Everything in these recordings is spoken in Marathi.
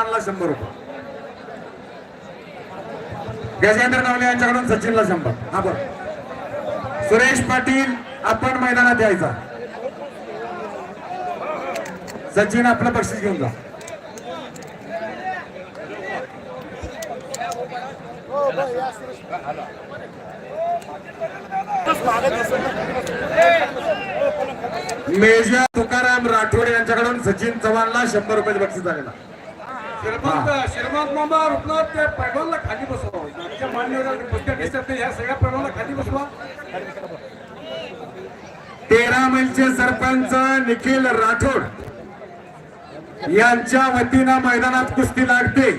चव्हाणला शंभर रुपये. गजेंद्र नवले यांच्याकडून सचिनला शंभर. हा बरं सुरेश पाटील आपण मैदानात यायचा. सचिन आपलं बक्षीस घेऊन जा. मेजर तुकाराम राठोड यांच्याकडून सचिन चव्हाणला शंभर रुपये बक्षीस झालेला. श्रीमंत श्रीमंत मामा रुपनाथ ते पैलवानला खाली बसवा. आमच्या मान्यवर पुस्तक दिसत ह्या सगळ्या पैलवानला खाली बसवा. तेरा मैलचे सरपंच निखिल राठोड यांच्या वतीनं मैदानात कुस्ती लागते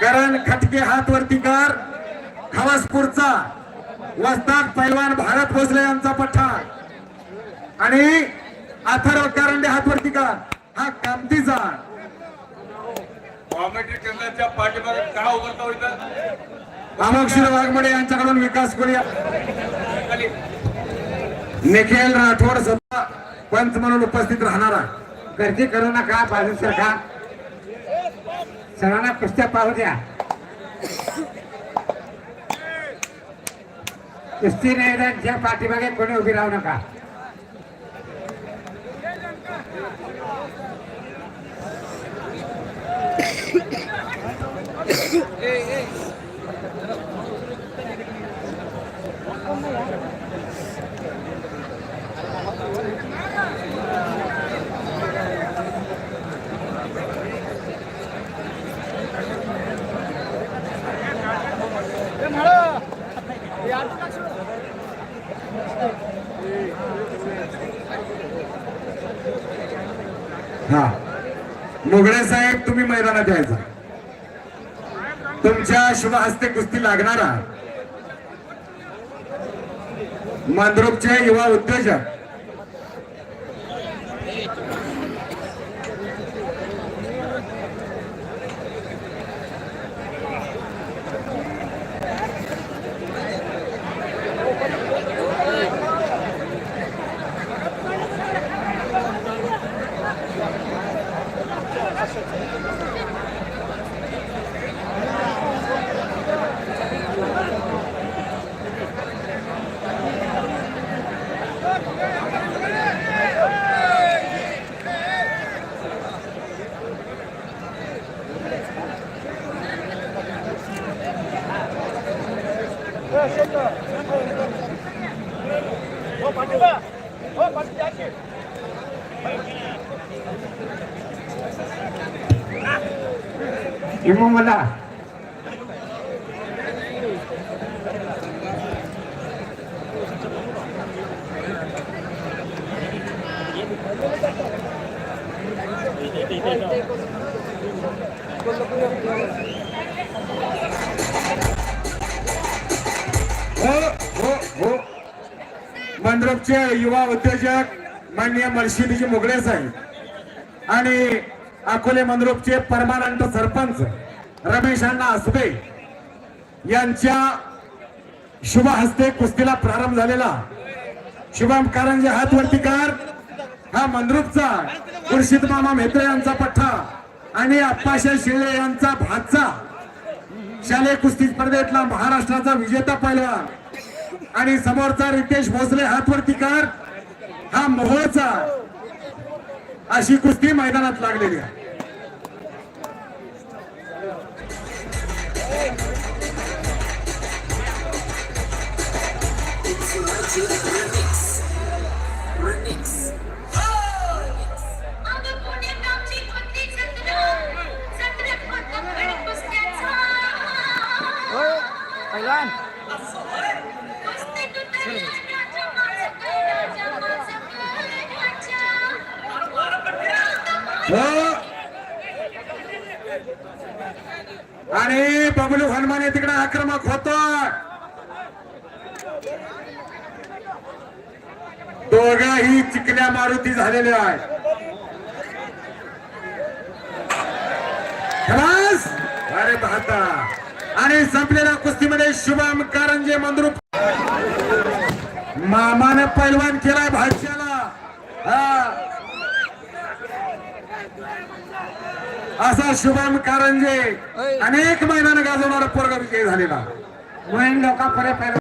करण खटके हात वरती कर. खवासपूरचा वस्ताद पैलवान भारत भोसले यांचा पठाण आणि अथर्व कारंडे हात वरती कर. हा कामतीचा कॉमेडी केंद्राच्या पाठीमागे का उभं होतं अमोक्षर वाघमडे यांच्याकडून विकास करूया. खाली. निखिल राठोड सभा पंच म्हणून उपस्थित राहणार गर्दी करू नका बाजू सरका. सर्वांना कुस्त्या पाहू द्या. कुस्ती मैदानच्या पाठीमागे कोणी उभी राहू नका. हा. मुगळे साहेब तुम्ही मैदानात यायचा. तुमच्या शुभ हस्ते कुस्ती लागणार आहे मांद्रुपचे युवा उद्योजक इमू मला हो मंद्रपचे युवा उद्योजक माननीय मर्शिदीजी मुगळे साहेब आणि अकोले मंद्रुपचे परमानंद सरपंच रमेश अण्णा आसबे यांच्या शुभ हस्ते कुस्तीला प्रारंभ झालेला. शुभम कारंजे हात वरती कार. हा मंद्रुपचा खुर्शीद मामा मेत्रे यांचा पठ्ठा आणि अप्पाशा शिळे यांचा भातचा. शालेय कुस्ती स्पर्धेतला महाराष्ट्राचा विजेता पैलवान आणि समोरचा रितेश भोसले हातवरती कार हा मोहोळचा अशी कुस्ती मैदानात लागलेली आहे. हो, अगं हो. आणि बबलू हनुमाने तिकडे आक्रमक होतो. दोघाही चिकल्या मारुती झालेल्या आहे अरे पाहता आणि संपलेल्या कुस्तीमध्ये शुभम कारंजे मंद्रुप. मामाने पैलवान केलाय भाष्याला असा शुभम कारंजे अनेक मैदान गाजवणारा पोरगा विजय झालेला. मोहीन लोक पुढे